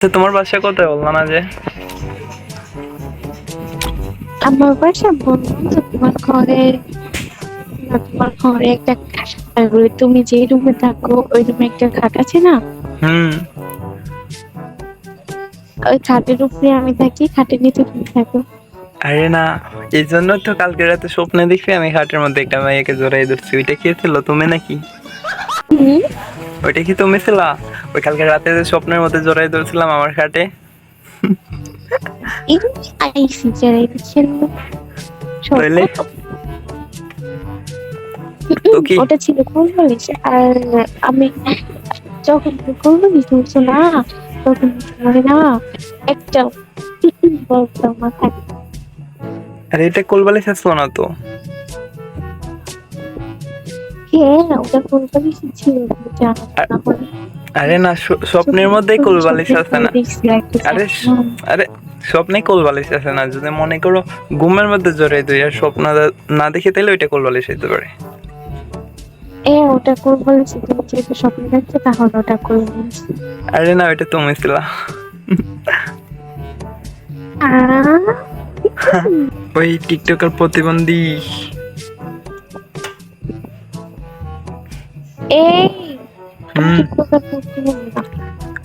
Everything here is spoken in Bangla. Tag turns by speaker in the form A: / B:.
A: তো তোমার বাসা কোথায় বলল না যে?
B: আমার বাসা বললাম তো তোমার ঘরে না, তোমার ঘরে একটা তুমি যে রুমে থাকো ওই রুমে একটা খাট আছে না?
A: হুম।
B: ওই খাটের উপরে আমি থাকি খাটের নিচে তুমি থাকো।
A: আরে না এই জন্য তো কালকে রাতে স্বপ্নে দেখি আমি খাটের মধ্যে একটা মেয়েকে জড়াই ধরছি। ওইটা কে ছিল? তুমি নাকি?
B: হুম,
A: ওইটা কি তুমি ছিলা? ওই কালকে রাতে যে স্বপ্নের মধ্যে জড়াই ধরছিলাম আমার খাটে।
B: আইসি? ওটা ছিল কোন আর আমি যখন কোন বলছো না তখন মানে না একটা বলতাম মাথায়
A: আরে এটা আসলো না তো?
B: হ্যাঁ ওটা ছিল না
A: আরে না স্বপ্নের মধ্যেই কোলবালিশ আছে না? আরে আরে স্বপ্নে কোলবালিশ আছে না যদি মনে করো ঘুমের মধ্যে জড়াই আর স্বপ্ন না দেখে তাহলে ওইটা কোলবালিশ হইতে পারে।
B: এ ওটা কোন তুমি যেহেতু স্বপ্ন দেখছ তাহলে ওটা করে
A: আরে না ওইটা তুমি ছিলা। ওই টিকটকের প্রতিবন্ধী।
B: Ei! Hum. Que coisa.